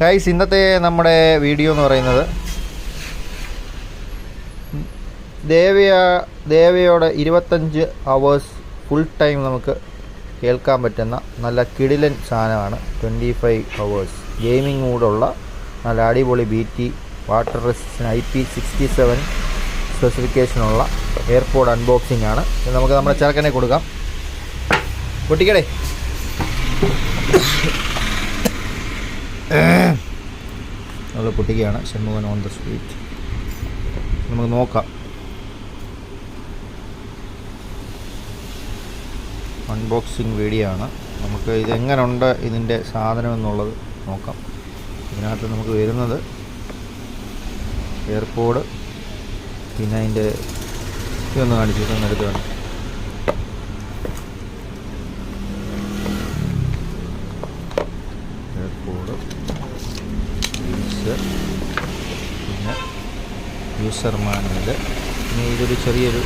Guys ഇന്നത്തെ നമ്മുടെ video എന്ന് പറയുന്നത് ദേവിയ ദേവയോടെ ഇരുപത്തഞ്ച് അവേഴ്സ് ഫുൾ ടൈം നമുക്ക് കേൾക്കാൻ പറ്റുന്ന നല്ല കിടിലൻ സാധനമാണ് ട്വന്റി ഫൈവ് അവേഴ്സ് ഗെയിമിംഗ് മൂടുള്ള നല്ല അടിപൊളി B T water resistant I P sixty seven സ്പെസിഫിക്കേഷനുള്ള airport unboxing ആണ്. ഇത് നമുക്ക് നമ്മുടെ ചെറുക്കനെ കൊടുക്കാം. പൊട്ടിക്കടേ. നമ്മൾ പൊട്ടിക്കുകയാണ് ഷൺമുഖൻ ഓൺ ദ സ്ട്രീറ്റ് നമുക്ക് നോക്കാം. അൺബോക്സിങ് വീഡിയോ ആണ്. നമുക്ക് ഇത് ഉണ്ട് ഇതിന്റെ സാധനം എന്നുള്ളത് നോക്കാം. ഇതിനകത്ത് നമുക്ക് വരുന്നത് എയർപോഡ് പിന്നെ അതിന്റെ ഇതൊന്ന് കാണിച്ചു ഇതൊന്ന് കാണിച്ചു എയർപോഡ് യൂസർ പിന്നെ യൂസർ മാനുവൽ ഇനി ഇതൊരു ചെറിയൊരു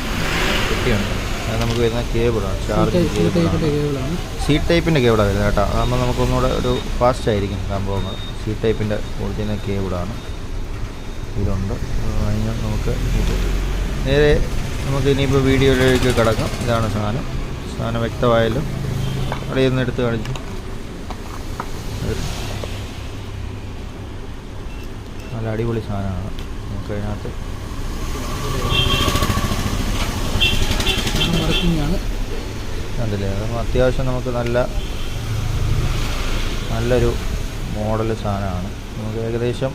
കുട്ടിയുണ്ട്. അത് നമുക്ക് വരുന്ന കേബിളാണ്. ചാർജ് കേബിളാണ്. സി ടൈപ്പിന്റെ കേബിളാണ് വരുന്നത് കേട്ടോ. അതാകുമ്പോൾ നമുക്കൊന്നുകൂടെ ഒരു ഫാസ്റ്റ് ആയിരിക്കും സംഭവങ്ങൾ സി ടൈപ്പിന്റെ ഒറിജിനൽ കേബിളാണ്. ഇതുണ്ട്. അതിന് നമുക്ക് ഇത് നേരെ നമുക്ക് ഇനിയിപ്പോൾ വീഡിയോയിലേക്ക് കിടക്കാം. ഇതാണ് സാധനം. സാധനം വ്യക്തമായാലും അവിടെ നിന്ന് എടുത്ത് കാണിച്ചു. നല്ല അടിപൊളി സാധനമാണ്. നമുക്ക് അതിനകത്ത് വർക്കിംഗ് ആണ് കണ്ടില്ലേ? അത് അത്യാവശ്യം നമുക്ക് നല്ല നല്ലൊരു മോഡൽ സാധനമാണ്. നമുക്ക് ഏകദേശം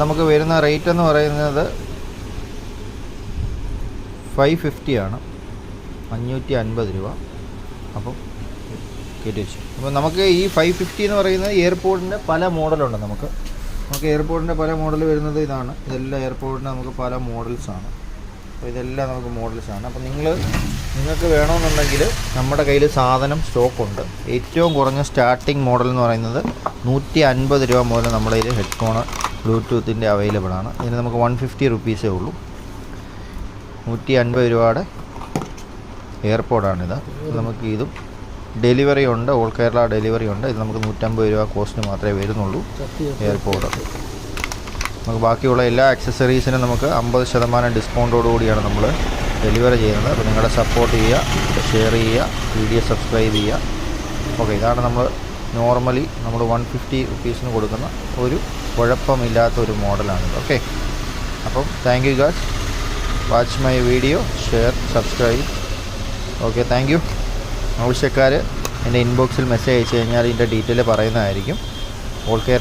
നമുക്ക് വരുന്ന റേറ്റ് എന്ന് പറയുന്നത് ഫൈവ് ഫിഫ്റ്റി ആണ്. അഞ്ഞൂറ്റി അൻപത് രൂപ. അപ്പം കയറ്റി വെച്ചു. അപ്പോൾ നമുക്ക് ഈ ഫൈവ് ഫിഫ്റ്റി എന്ന് പറയുന്നത് എയർപോർട്ടിന്റെ പല മോഡലുണ്ട് നമുക്ക്. നമുക്ക് എയർപോർട്ടിന്റെ പല മോഡൽ വരുന്നത് ഇതാണ്. ഇതെല്ലാം എയർപോർട്ടിന്റെ നമുക്ക് പല മോഡൽസാണ് അപ്പോൾ ഇതെല്ലാം നമുക്ക് മോഡൽസാണ് അപ്പോൾ നിങ്ങൾ നിങ്ങൾക്ക് വേണമെന്നുണ്ടെങ്കിൽ നമ്മുടെ കയ്യിൽ സാധനം സ്റ്റോക്കുണ്ട് ഏറ്റവും കുറഞ്ഞ സ്റ്റാർട്ടിംഗ് മോഡൽ എന്ന് പറയുന്നത് നൂറ്റി അൻപത് രൂപ മുതൽ നമ്മുടെ കയ്യിൽ ഹെഡ്ഫോൺ ബ്ലൂടൂത്തിന്റെ അവൈലബിൾ ആണ്. ഇതിന് നമുക്ക് വൺ ഫിഫ്റ്റി റുപ്പീസേ ഉള്ളൂ. നൂറ്റി അൻപത് രൂപയുടെ എയർപോർട്ടാണിത് നമുക്ക് ഇതും ഡെലിവറി ഉണ്ട് ഓൾ കേരള ഡെലിവറി ഉണ്ട്. ഇത് നമുക്ക് നൂറ്റമ്പത് രൂപ കോസ്റ്റ് മാത്രമേ വരുന്നുള്ളൂ എയർപോർട്ട്. നമുക്ക് ബാക്കിയുള്ള എല്ലാ ആക്സസറീസിനും നമുക്ക് അമ്പത് ശതമാനം ഡിസ്കൗണ്ടോട് കൂടിയാണ് നമ്മൾ ഡെലിവറി ചെയ്യുന്നത്. അപ്പോൾ നിങ്ങളുടെ സപ്പോർട്ട് ചെയ്യുക ഷെയർ ചെയ്യുക വീഡിയോ സബ്സ്ക്രൈബ് ചെയ്യുക. ഓക്കെ ഇതാണ് നമ്മൾ നോർമലി നമ്മൾ വൺ ഫിഫ്റ്റി റുപ്പീസിന് കൊടുക്കുന്ന ഒരു കുഴപ്പമില്ലാത്ത ഒരു മോഡലാണിത് ഓക്കെ അപ്പം thank you god watch my video share subscribe okay thank you ആവശ്യക്കാർ എന്റെ ഇൻബോക്സിൽ മെസ്സേജ് അയച്ചു കഴിഞ്ഞാൽ ഇതിന്റെ ഡീറ്റെയിൽ പറയുന്നതായിരിക്കും. All care